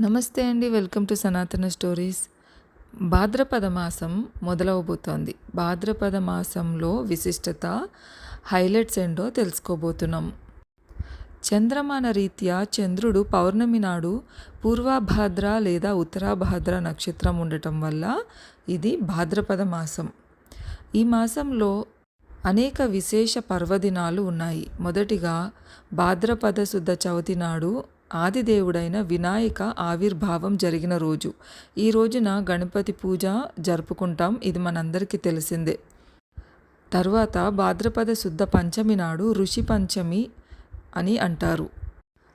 నమస్తే అండి welcome to Sanatana stories. Bhadrapada మాసం మొదలవబోతోంది. భాద్రపద మాసంలో విశిష్టత హైలైట్స్ ఏంటో తెలుసుకోబోతున్నాం. చంద్రమాన రీత్యా చంద్రుడు పౌర్ణమి నాడు పూర్వభాద్ర లేదా ఉత్తరాభాద్ర నక్షత్రం ఉండటం వల్ల ఇది భాద్రపద మాసం ఈ మాసంలో అనేక విశేష పర్వదినాలు ఉన్నాయి. మొదటిగా భాద్రపద శుద్ధ చవితి నాడు ఆదిదేవుడైన వినాయక ఆవిర్భావం జరిగిన రోజు. ఈ రోజున గణపతి పూజ జరుపుకుంటాం ఇది మనందరికీ తెలిసిందే. తర్వాత భాద్రపద శుద్ధ పంచమి నాడు ఋషి పంచమి అని అంటారు.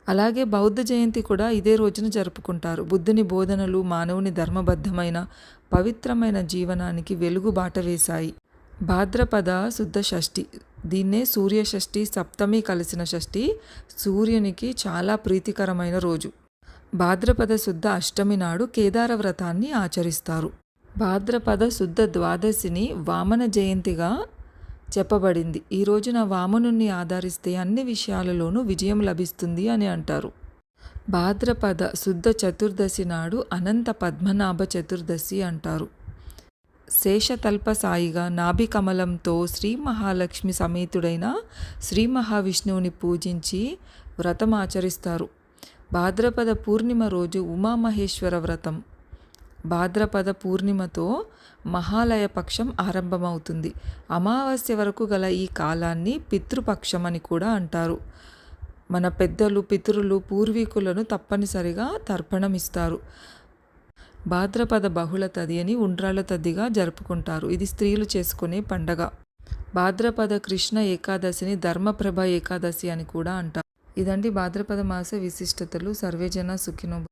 అలాగే బౌద్ధ జయంతి కూడా ఇదే రోజున జరుపుకుంటారు. బుద్ధుని బోధనలు మానవుని ధర్మబద్ధమైన పవిత్రమైన జీవనానికి వెలుగు బాట వేశాయి. భాద్రపద శుద్ధ షష్ఠి దీన్నే సూర్య షష్ఠి సప్తమి కలిసిన షష్ఠి సూర్యునికి చాలా ప్రీతికరమైన రోజు. భాద్రపద శుద్ధ అష్టమి నాడు కేదార వ్రతాన్ని ఆచరిస్తారు. భాద్రపద శుద్ధ ద్వాదశిని వామన జయంతిగా చెప్పబడింది. ఈ రోజున వామనుణ్ణి ఆధారిస్తే అన్ని విషయాలలోనూ విజయం లభిస్తుంది అని అంటారు. భాద్రపద శుద్ధ చతుర్దశి నాడు అనంత పద్మనాభ చతుర్దశి అంటారు. శేషతల్ప సాయిగా శ్రీ మహాలక్ష్మి సమేతుడైన శ్రీ మహావిష్ణువుని పూజించి వ్రతం ఆచరిస్తారు. భాద్రపద పూర్ణిమ రోజు ఉమామహేశ్వర వ్రతం. భాద్రపద పూర్ణిమతో మహాలయ పక్షం ఆరంభమవుతుంది. అమావాస్య వరకు గల ఈ కాలాన్ని పితృపక్షం అని కూడా అంటారు. మన పెద్దలు పితరులు పూర్వీకులను తప్పనిసరిగా తర్పణమిస్తారు. భాద్రపద బహుళ తది అని ఉండ్రాల తదిగా జరుపుకుంటారు. ఇది స్త్రీలు చేసుకునే పండగ. భాద్రపద కృష్ణ ఏకాదశిని ధర్మప్రభ ఏకాదశి అని కూడా అంటారు. ఇదండి భాద్రపద మాస విశిష్టతలు. సర్వేజన సుఖినో